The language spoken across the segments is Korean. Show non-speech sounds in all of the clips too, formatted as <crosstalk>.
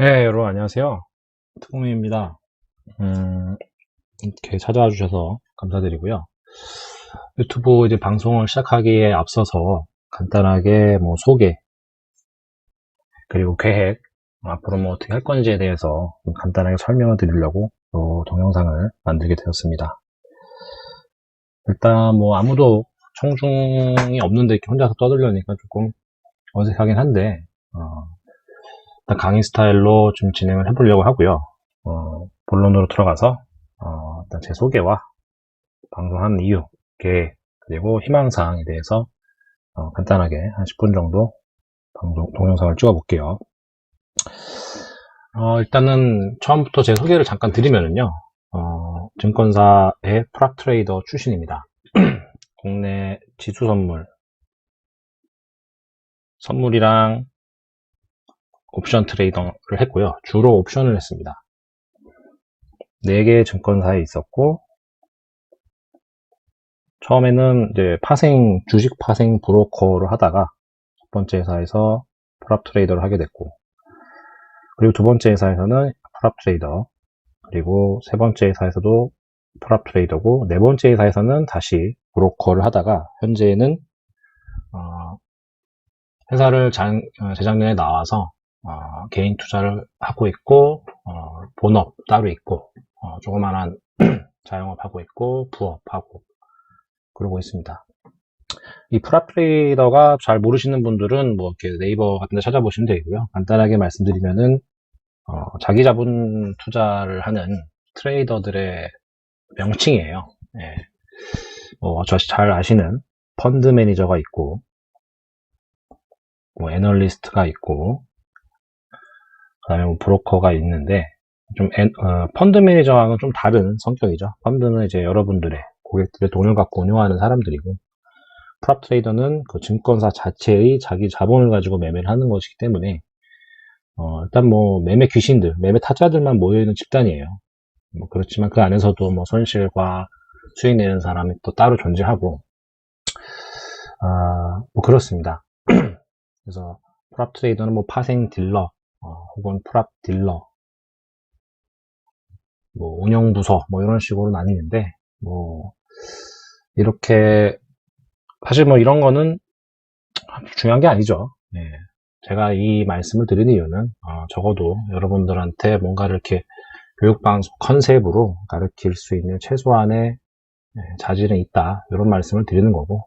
네, 여러분 안녕하세요. 특공입니다. 음, 이렇게 찾아와 주셔서 감사드리고요. 유튜브 이제 방송을 시작하기에 앞서서 간단하게 뭐 소개, 그리고 계획, 앞으로 뭐 어떻게 할 건지에 대해서 좀 간단하게 설명을 드리려고 또 동영상을 만들게 되었습니다. 일단 뭐 아무도 청중이 없는데 이렇게 혼자서 떠들려니까 조금 어색하긴 한데, 어, 일단 강의 스타일로 좀 진행을 해보려고 하고요. 어, 본론으로 들어가서 어, 일단 제 소개와 방송하는 이유, 계획, 그리고 희망사항에 대해서 어, 간단하게 한 10분 정도 방송 동영상을 찍어볼게요. 어, 일단은 처음부터 제 소개를 잠깐 드리면은요. 어, 증권사의 프랍 트레이더 출신입니다. <clears throat> 국내 지수 선물, 선물이랑 옵션 트레이더를 했고요. 주로 옵션을 했습니다. 4개의 증권사에 있었고, 처음에는 이제 파생, 주식 파생 브로커를 하다가 첫 번째 회사에서 프랍 트레이더를 하게 됐고, 그리고 두 번째 회사에서는 프랍 트레이더, 그리고 세 번째 회사에서도 프랍 트레이더고, 네 번째 회사에서는 다시 브로커를 하다가, 현재는, 어, 회사를 장, 어, 재작년에 나와서 어, 개인 투자를 하고 있고 어, 본업 따로 있고 어, 조그만한 <clears throat> 자영업 하고 있고 부업 하고 그러고 있습니다. 이 프라트레이더가 잘 모르시는 분들은 뭐 이렇게 네이버 같은 데 찾아보시면 되고요. 간단하게 말씀드리면은 어, 자기 자본 투자를 하는 트레이더들의 명칭이에요. 예. 뭐, 저잘 아시는 펀드 매니저가 있고, 뭐, 애널리스트가 있고, 그다음에 뭐 브로커가 있는데 좀 엔- 어, 펀드 매니저와는 좀 다른 성격이죠. 펀드는 이제 여러분들의 고객들의 돈을 갖고 운용하는 사람들이고 프랍 트레이더는 그 증권사 자체의 자기 자본을 가지고 매매를 하는 것이기 때문에 어, 일단 뭐 매매 귀신들, 매매 타자들만 모여 있는 집단이에요. 뭐 그렇지만 그 안에서도 뭐 손실과 수익 내는 사람이 또 따로 존재하고 아, 뭐 그렇습니다. <clears throat> 그래서 프랍 트레이더는 뭐 파생 딜러 어, 혹은 프랍 딜러, 뭐 운영 부서 뭐 이런 식으로 나뉘는데 뭐 이렇게 사실 뭐 이런 거는 중요한 게 아니죠. 예. 제가 이 말씀을 드리는 이유는 어, 적어도 여러분들한테 뭔가를 이렇게 교육방송 컨셉으로 가르칠 수 있는 최소한의 예, 자질은 있다 이런 말씀을 드리는 거고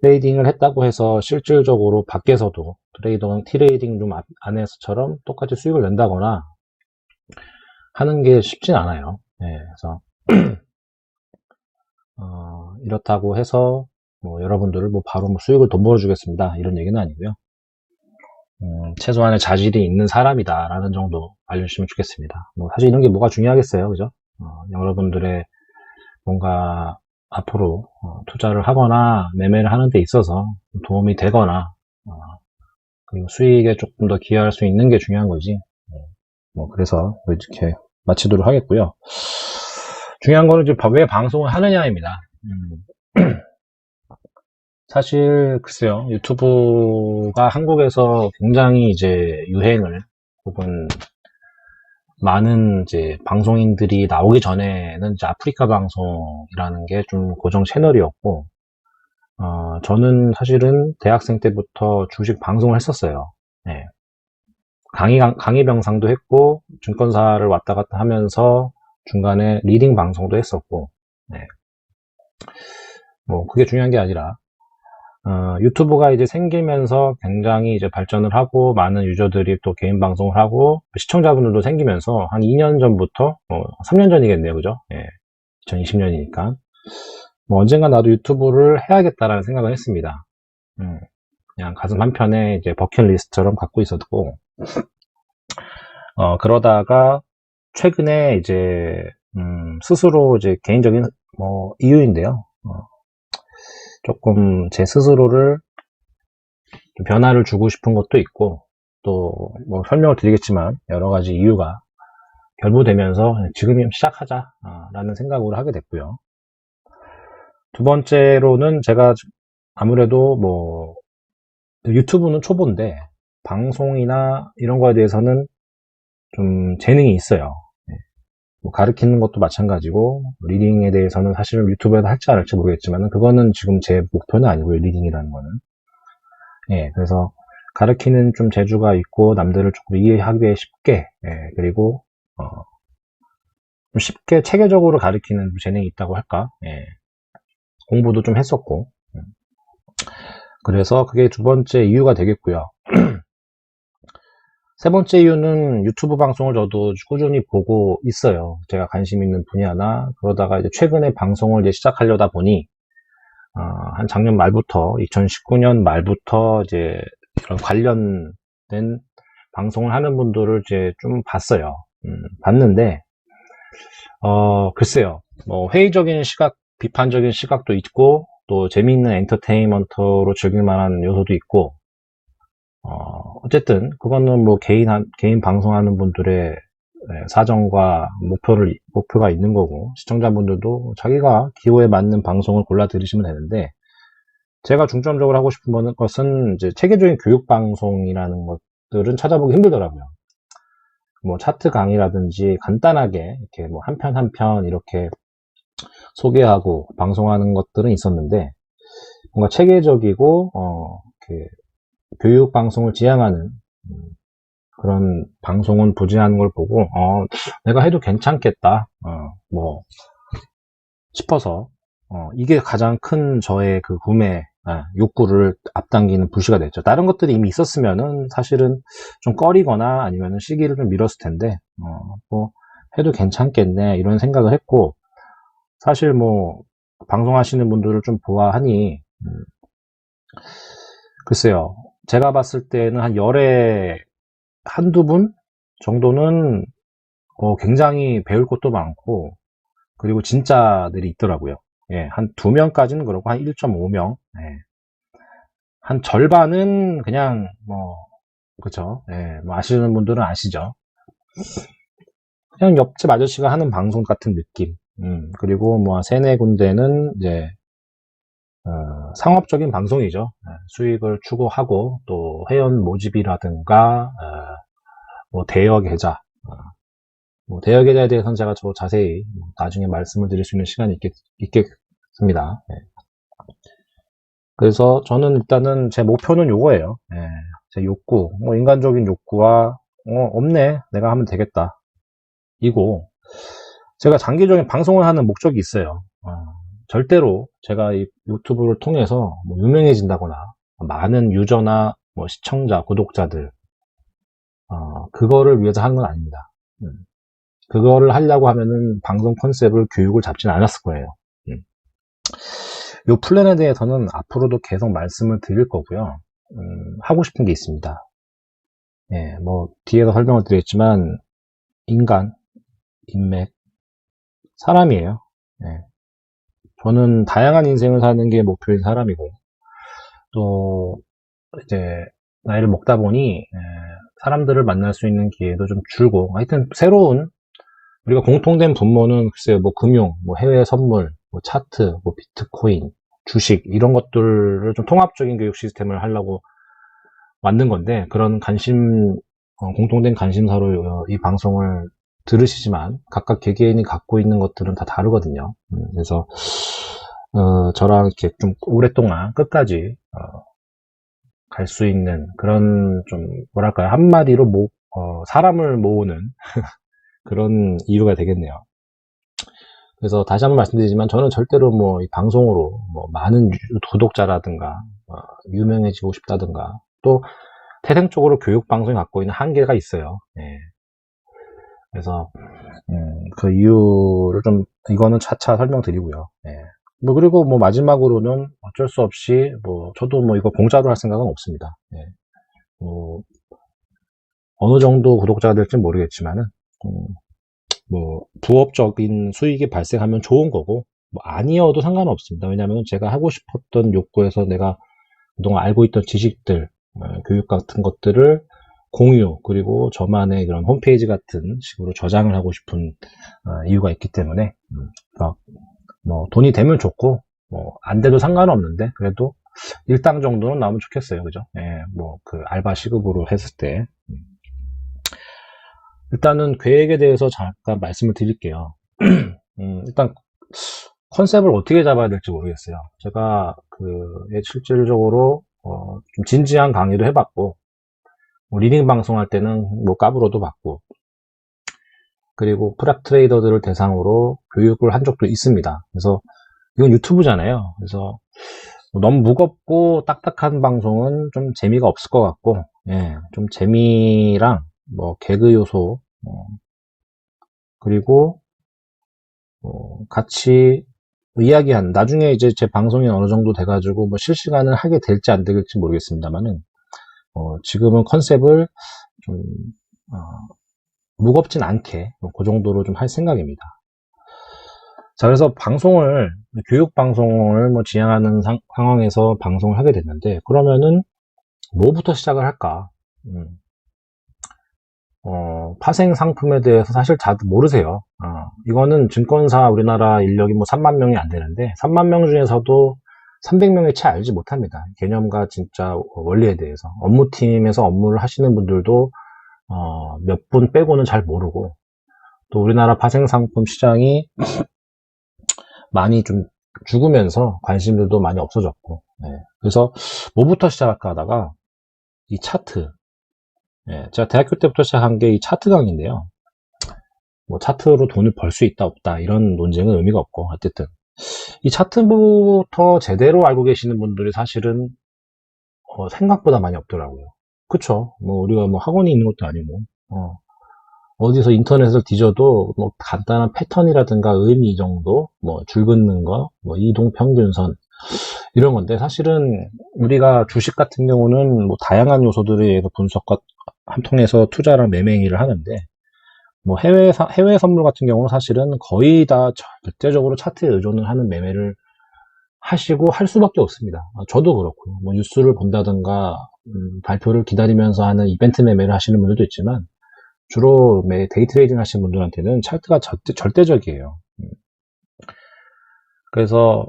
트레이딩을 했다고 해서 실질적으로 밖에서도 트레이더, 트레이딩 룸 안- 안에서처럼 똑같이 수익을 낸다거나 하는 게 쉽진 않아요. 네, 그래서 <clears throat> 어, 이렇다고 해서 뭐 여러분들을 뭐 바로 뭐 수익을 돈 벌어주겠습니다 이런 얘기는 아니고요. 음, 최소한의 자질이 있는 사람이다라는 정도 알려주시면 좋겠습니다. 뭐 사실 이런 게 뭐가 중요하겠어요, 그죠? 어, 여러분들의 뭔가 앞으로 어, 투자를 하거나 매매를 하는 데 있어서 도움이 되거나 어, 그리고 수익에 조금 더 기여할 수 있는 게 중요한 거지. 네. 뭐 그래서 이렇게 마치도록 하겠고요. 중요한 거는 이제 왜 방송을 하느냐입니다. 음. <clears throat> 사실 글쎄요 유튜브가 한국에서 굉장히 이제 유행을 혹은 많은 이제 방송인들이 나오기 전에는 이제 아프리카 방송이라는 게 좀 고정 채널이었고, 어, 저는 사실은 대학생 때부터 주식 방송을 했었어요. 네. 강의, 강의 병상도 했고, 증권사를 왔다 갔다 하면서 중간에 리딩 방송도 했었고, 네. 뭐, 그게 중요한 게 아니라, 어, 유튜브가 이제 생기면서 굉장히 이제 발전을 하고 많은 유저들이 또 개인 방송을 하고 시청자분들도 생기면서 한 2년 전부터 뭐 3년 전이겠네요, 그죠? 예, 2020년이니까 뭐 언젠가 나도 유튜브를 해야겠다라는 생각을 했습니다. 음, 그냥 가슴 한편에 이제 버킷리스트처럼 갖고 있었고 어, 그러다가 최근에 이제 음, 스스로 이제 개인적인 뭐 이유인데요. 어, 조금 제 스스로를 좀 변화를 주고 싶은 것도 있고 또 뭐 설명을 드리겠지만 여러 가지 이유가 결부되면서 지금 시작하자라는 생각으로 하게 됐고요. 두 번째로는 제가 아무래도 뭐 유튜브는 초보인데 방송이나 이런 거에 대해서는 좀 재능이 있어요. 예. 뭐 가르치는 것도 마찬가지고 리딩에 대해서는 사실은 유튜브에도 할지 안 할지 모르겠지만 그거는 지금 제 목표는 아니고요. 리딩이라는 거는. 예, 그래서 가르치는 좀 재주가 있고 남들을 조금 이해하기 쉽게 예, 그리고 어, 좀 쉽게 체계적으로 가르치는 재능이 있다고 할까? 예. 공부도 좀 했었고 음. 그래서 그게 두 번째 이유가 되겠고요. <clears throat> 세 번째 이유는 유튜브 방송을 저도 꾸준히 보고 있어요. 제가 관심 있는 분야나 그러다가 이제 최근에 방송을 이제 시작하려다 보니 어, 한 작년 말부터 2019년 말부터 이제 이런 관련된 방송을 하는 분들을 이제 좀 봤어요. 음, 봤는데 어, 글쎄요. 뭐 회의적인 시각, 비판적인 시각도 있고 또 재미있는 엔터테인먼트로 즐길 만한 요소도 있고 어, 어쨌든 그거는 뭐 개인 한- 개인 방송하는 분들의 예, 사정과 목표를 목표가 있는 거고 시청자분들도 자기가 기호에 맞는 방송을 골라 들으시면 되는데 제가 중점적으로 하고 싶은 것은 이제 체계적인 교육 방송이라는 것들은 찾아보기 힘들더라고요. 뭐 차트 강의라든지 간단하게 이렇게 뭐 한 편 한 편 이렇게 소개하고 방송하는 것들은 있었는데 뭔가 체계적이고 어, 교육 방송을 지향하는 음, 그런 방송은 보지하는 걸 보고 어, 내가 해도 괜찮겠다 어, 뭐 싶어서 어, 이게 가장 큰 저의 그 구매 아, 욕구를 앞당기는 부시가 됐죠. 다른 것들이 이미 있었으면은 사실은 좀 꺼리거나 아니면은 시기를 좀 미뤘을 텐데 어, 뭐 해도 괜찮겠네 이런 생각을 했고 사실 뭐 방송하시는 분들을 좀 보아하니 음, 글쎄요 제가 봤을 때는 한 열에 한두 분 정도는 어, 굉장히 배울 것도 많고 그리고 진짜들이 있더라고요. 예, 한 두 명까지는 그렇고 한 1.5명. 예. 한 절반은 그냥 뭐 그쵸. 예, 뭐 아시는 분들은 아시죠. 그냥 옆집 아저씨가 하는 방송 같은 느낌. 음, 그리고 뭐 세네 군데는 이제 어, 상업적인 방송이죠. 예, 수익을 추구하고 또 회원 모집이라든가 어, 뭐 대여 계좌, 어, 뭐 대여 계좌에 대해서는 제가 저 자세히 뭐 나중에 말씀을 드릴 수 있는 시간이 있겠, 있겠습니다. 예. 그래서 저는 일단은 제 목표는 요거예요. 예, 제 욕구, 뭐 인간적인 욕구와 어, 없네, 내가 하면 되겠다. 이고 제가 장기적인 방송을 하는 목적이 있어요. 어, 절대로 제가 이 유튜브를 통해서 뭐 유명해진다거나 많은 유저나 뭐 시청자, 구독자들 어, 그거를 위해서 하는 건 아닙니다. 음. 그거를 하려고 하면은 방송 컨셉을 교육을 잡지는 않았을 거예요. 음. 이 플랜에 대해서는 앞으로도 계속 말씀을 드릴 거고요. 음, 하고 싶은 게 있습니다. 예, 뭐 뒤에서 설명을 드렸지만 인간, 인맥, 사람이에요. 예. 저는 다양한 인생을 사는 게 목표인 사람이고 또 이제 나이를 먹다 보니 예, 사람들을 만날 수 있는 기회도 좀 줄고 하여튼 새로운 우리가 공통된 분모는 글쎄요 뭐 금융, 뭐 해외 선물, 뭐 차트, 뭐 비트코인, 주식 이런 것들을 좀 통합적인 교육 시스템을 하려고 만든 건데 그런 관심 어, 공통된 관심사로 어, 이 방송을 들으시지만 각각 개개인이 갖고 있는 것들은 다 다르거든요. 음, 그래서 어, 저랑 이렇게 좀 오랫동안 끝까지 갈수 있는 그런 좀 뭐랄까요 한마디로 모, 어, 사람을 모으는 <laughs> 그런 이유가 되겠네요. 그래서 다시 한번 말씀드리지만 저는 절대로 뭐이 방송으로 뭐 많은 유- 구독자라든가 어, 유명해지고 싶다든가 또 태생적으로 교육 방송이 갖고 있는 한계가 있어요. 예. 그래서 음, 그 이유를 좀 이거는 차차 설명드리고요. 예. 뭐 그리고 뭐 마지막으로는 어쩔 수 없이 뭐 저도 뭐 이거 공짜로 할 생각은 없습니다. 예. 뭐 어느 정도 구독자가 될지 모르겠지만은 음, 뭐 부업적인 수익이 발생하면 좋은 거고 뭐 아니어도 상관은 없습니다. 왜냐하면 제가 하고 싶었던 욕구에서 내가 그동안 알고 있던 지식들, 어, 교육 같은 것들을 공유 그리고 저만의 그런 홈페이지 같은 식으로 저장을 하고 싶은 어, 이유가 있기 때문에 음, 그래서 뭐 돈이 되면 좋고 뭐 안 돼도 상관은 없는데 그래도 일당 정도는 나오면 좋겠어요, 그죠? 예, 뭐 그 알바 시급으로 했을 때. 음. 일단은 계획에 대해서 잠깐 말씀을 드릴게요. <clears throat> 음, 일단 컨셉을 어떻게 잡아야 될지 모르겠어요. 제가 그 예, 실질적으로 어, 좀 진지한 강의도 해봤고 뭐 리딩 방송할 때는 뭐 까불어도 받고 그리고 프랍 트레이더들을 대상으로 교육을 한 적도 있습니다. 그래서 이건 유튜브잖아요. 그래서 너무 무겁고 딱딱한 방송은 좀 재미가 없을 것 같고, 예, 좀 재미랑 뭐 개그 요소, 어, 그리고 어, 같이 이야기한 나중에 이제 제 방송이 어느 정도 돼가지고 뭐 실시간을 하게 될지 안 될지 모르겠습니다만은 어, 지금은 컨셉을 좀 어, 무겁진 않게 뭐그 정도로 좀 할 생각입니다. 자, 그래서 방송을, 교육 방송을 뭐 지향하는 상, 황에서 방송을 하게 됐는데, 그러면은 뭐부터 시작을 할까? 음, 어, 파생 상품에 대해서 사실 잘 모르세요. 어, 이거는 증권사 우리나라 인력이 뭐 3만 명이 안 되는데, 3만 명 중에서도 300명의 채 알지 못합니다. 개념과 진짜 원리에 대해서. 업무팀에서 업무를 하시는 분들도 어, 몇 분 빼고는 잘 모르고, 또 우리나라 파생상품 시장이 많이 좀 죽으면서 관심들도 많이 없어졌고, 예. 그래서 뭐부터 시작할까 하다가 이 차트, 예, 제가 대학교 때부터 시작한 게 이 차트 강의인데요. 뭐 차트로 돈을 벌 수 있다 없다 이런 논쟁은 의미가 없고 어쨌든 이 차트부터 제대로 알고 계시는 분들이 사실은 어, 생각보다 많이 없더라고요. 그쵸? 뭐 우리가 뭐 학원이 있는 것도 아니고 어, 어디서 인터넷을 뒤져도 뭐 간단한 패턴이라든가 의미 정도, 뭐 줄 긋는 거, 뭐 이동 평균선 이런 건데 사실은 우리가 주식 같은 경우는 뭐 다양한 요소들에 의해서 분석과 통해서 투자랑 매매 행위를 하는데 뭐 해외 사- 해외 선물 같은 경우는 사실은 거의 다 절대적으로 차트에 의존을 하는 매매를 하시고 할 수밖에 없습니다. 아, 저도 그렇고요. 뭐 뉴스를 본다든가 음, 발표를 기다리면서 하는 이벤트 매매를 하시는 분들도 있지만 주로 매 데이 트레이딩 하시는 분들한테는 차트가 절대, 절대적이에요. 음. 그래서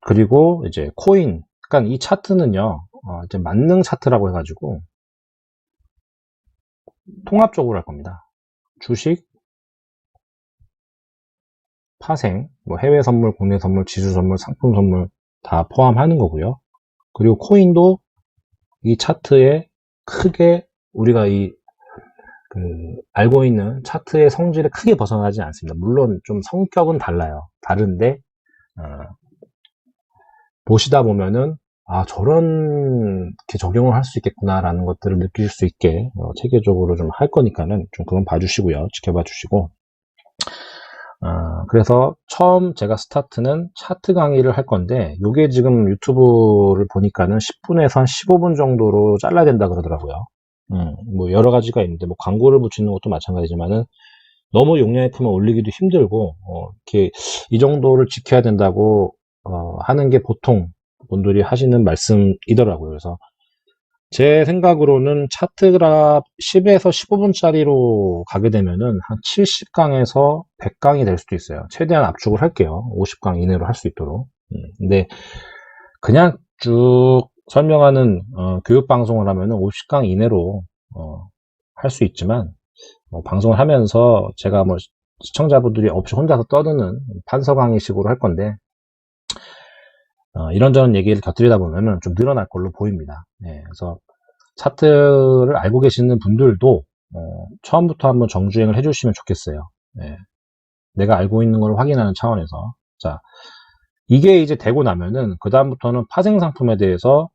그리고 이제 코인, 그러니까 이 차트는요, 어, 이제 만능 차트라고 해가지고 통합적으로 할 겁니다. 주식, 파생, 뭐 해외 선물, 국내 선물, 지수 선물, 상품 선물 다 포함하는 거고요. 그리고 코인도 이 차트에 크게 우리가 이 그 알고 있는 차트의 성질에 크게 벗어나지 않습니다. 물론 좀 성격은 달라요. 다른데 어, 보시다 보면은 아 저런 게 적용을 할 수 있겠구나라는 것들을 느끼실 수 있게 어, 체계적으로 좀 할 거니까는 좀 그건 봐주시고요. 지켜봐 주시고 어, 그래서 처음 제가 스타트는 차트 강의를 할 건데 이게 지금 유튜브를 보니까는 10분에서 한 15분 정도로 잘라야 된다 그러더라고요. 음, 뭐 여러 가지가 있는데 뭐 광고를 붙이는 것도 마찬가지지만은 너무 용량이 크면 올리기도 힘들고 어, 이렇게 이 정도를 지켜야 된다고 어, 하는 게 보통 분들이 하시는 말씀이더라고요. 그래서 제 생각으로는 차트 그라 10에서 15분짜리로 가게 되면은 한 70강에서 100강이 될 수도 있어요. 최대한 압축을 할게요. 50강 이내로 할 수 있도록. 음, 근데 그냥 쭉 설명하는 어, 교육 방송을 하면은 50강 이내로 어, 할 수 있지만 어, 방송을 하면서 제가 뭐 시청자분들이 없이 혼자서 떠드는 판서강의식으로 할 건데 어, 이런저런 얘기를 곁들이다 보면은 좀 늘어날 걸로 보입니다. 네, 그래서 차트를 알고 계시는 분들도 어, 처음부터 한번 정주행을 해주시면 좋겠어요. 네, 내가 알고 있는 걸 확인하는 차원에서 자 이게 이제 되고 나면은 그 다음부터는 파생 상품에 대해서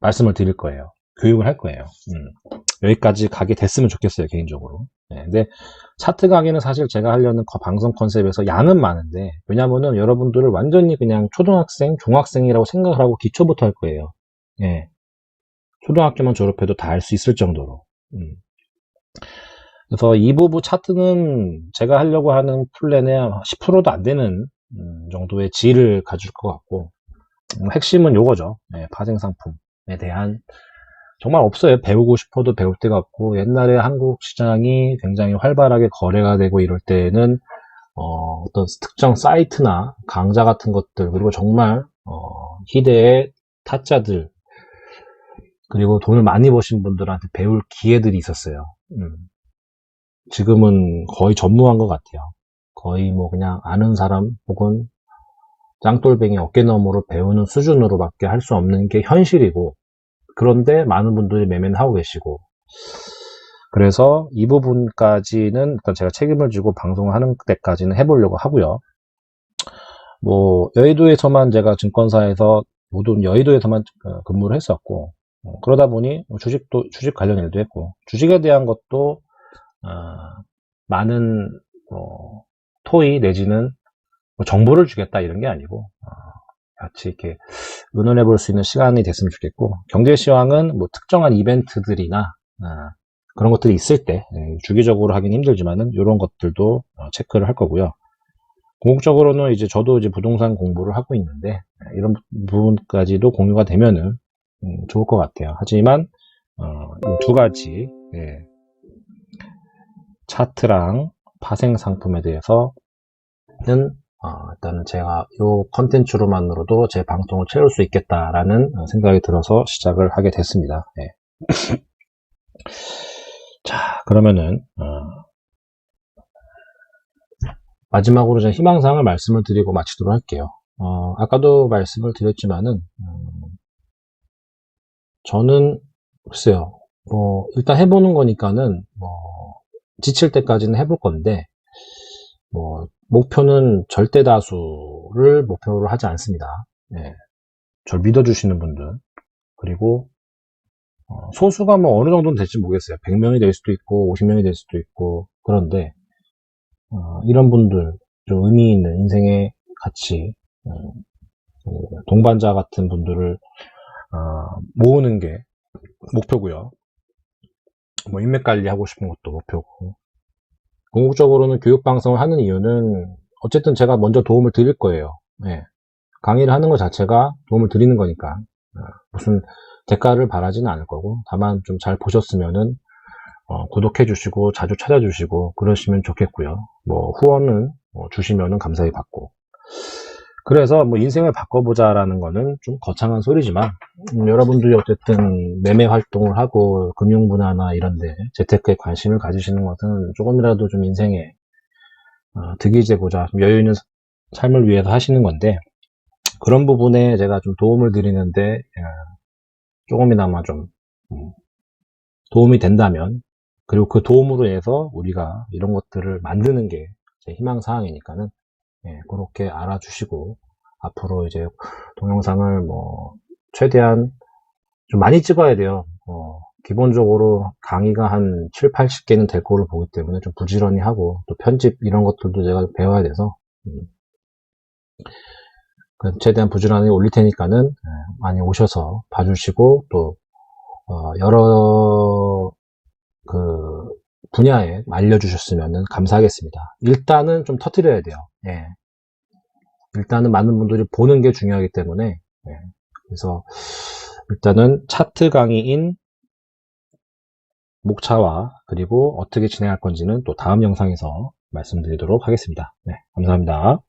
말씀을 드릴 거예요. 교육을 할 거예요. 음, 여기까지 가게 됐으면 좋겠어요 개인적으로. 네, 근데 차트 강의는 사실 제가 하려는 거- 방송 컨셉에서 양은 많은데 왜냐면은 여러분들을 완전히 그냥 초등학생, 중학생이라고 생각을 하고 기초부터 할 거예요. 예. 초등학교만 졸업해도 다 알 수 있을 정도로. 음. 그래서 이 부분 차트는 제가 하려고 하는 플랜의 10%도 안 되는 음, 정도의 질을 가질 것 같고 음, 핵심은 요거죠. 예, 파생 상품에 대한 정말 없어요. 배우고 싶어도 배울 데가 없고 옛날에 한국 시장이 굉장히 활발하게 거래가 되고 이럴 때는 어, 떤 특정 사이트나 강좌 같은 것들 그리고 정말 어, 희대의 타짜들 그리고 돈을 많이 버신 분들한테 배울 기회들이 있었어요. 음. 지금은 거의 전무한 것 같아요. 거의 뭐 그냥 아는 사람 혹은 짱돌뱅이 어깨너머로 배우는 수준으로밖에 할 수 없는 게 현실이고 그런데 많은 분들이 매매는 하고 계시고 그래서 이 부분까지는 일단 제가 책임을 지고 방송을 하는 때까지는 해보려고 하고요. 뭐 여의도에서만 제가 증권사에서 모든 여의도에서만 어, 근무를 했었고 어, 그러다 보니 뭐 주식도 주식 관련 일도 했고 주식에 대한 것도 어, 많은 뭐 토의 내지는 뭐 정보를 주겠다 이런 게 아니고 어, 같이 이렇게 의논해 볼 수 있는 시간이 됐으면 좋겠고 경제 시황은 뭐 특정한 이벤트들이나 어, 그런 것들이 있을 때 예, 주기적으로 하긴 힘들지만은 이런 것들도 어, 체크를 할 거고요. 궁극적으로는 이제 저도 이제 부동산 공부를 하고 있는데 예, 이런 부분까지도 공유가 되면은 음, 좋을 것 같아요. 하지만 어, 이두 가지 예, 차트랑 파생 상품에 대해서는 어, 일단은 제가 이 컨텐츠로만으로도 제 방송을 채울 수 있겠다라는 어, 생각이 들어서 시작을 하게 됐습니다. 예. <laughs> 자, 그러면은 어, 마지막으로 제 희망사항을 말씀을 드리고 마치도록 할게요. 어, 아까도 말씀을 드렸지만은 음, 저는 글쎄요, 뭐 일단 해보는 거니까는 뭐 지칠 때까지는 해볼 건데 뭐 목표는 절대 다수를 목표로 하지 않습니다. 예. 절 믿어주시는 분들 그리고 어, 소수가 뭐 어느 정도는 될지 모르겠어요. 100명이 될 수도 있고 50명이 될 수도 있고 그런데 어, 이런 분들 좀 의미 있는 인생의 가치 음, 그 동반자 같은 분들을 어, 모으는 게 목표고요. 뭐 인맥 관리하고 싶은 것도 목표고 궁극적으로는 교육 방송을 하는 이유는 어쨌든 제가 먼저 도움을 드릴 거예요. 예. 강의를 하는 것 자체가 도움을 드리는 거니까 어, 무슨 대가를 바라지는 않을 거고 다만 좀 잘 보셨으면은 어, 구독해 주시고 자주 찾아주시고 그러시면 좋겠고요. 뭐 후원은 뭐 주시면은 감사히 받고 그래서 뭐 인생을 바꿔보자라는 거는 좀 거창한 소리지만 음, 여러분들이 어쨌든 매매 활동을 하고 금융 분야나 이런데 재테크에 관심을 가지시는 것은 조금이라도 좀 인생에 어, 득이 되고자 좀 여유 있는 삶을 위해서 하시는 건데 그런 부분에 제가 좀 도움을 드리는데 어, 조금이나마 좀 음, 도움이 된다면 그리고 그 도움으로 해서 우리가 이런 것들을 만드는 게 제 희망 사항이니까는 예, 그렇게 알아주시고 앞으로 이제 동영상을 뭐 최대한 좀 많이 찍어야 돼요. 어, 기본적으로 강의가 한 7, 80개는 될 거로 보기 때문에 좀 부지런히 하고 또 편집 이런 것들도 제가 배워야 돼서 음, 그 최대한 부지런히 올릴 테니까는 예, 많이 오셔서 봐주시고 또 어, 여러 그 분야에 알려주셨으면 감사하겠습니다. 일단은 좀 터트려야 돼요. 예. 일단은 많은 분들이 보는 게 중요하기 때문에 예. 그래서 일단은 차트 강의인 목차와 그리고 어떻게 진행할 건지는 또 다음 영상에서 말씀드리도록 하겠습니다. 네, 감사합니다.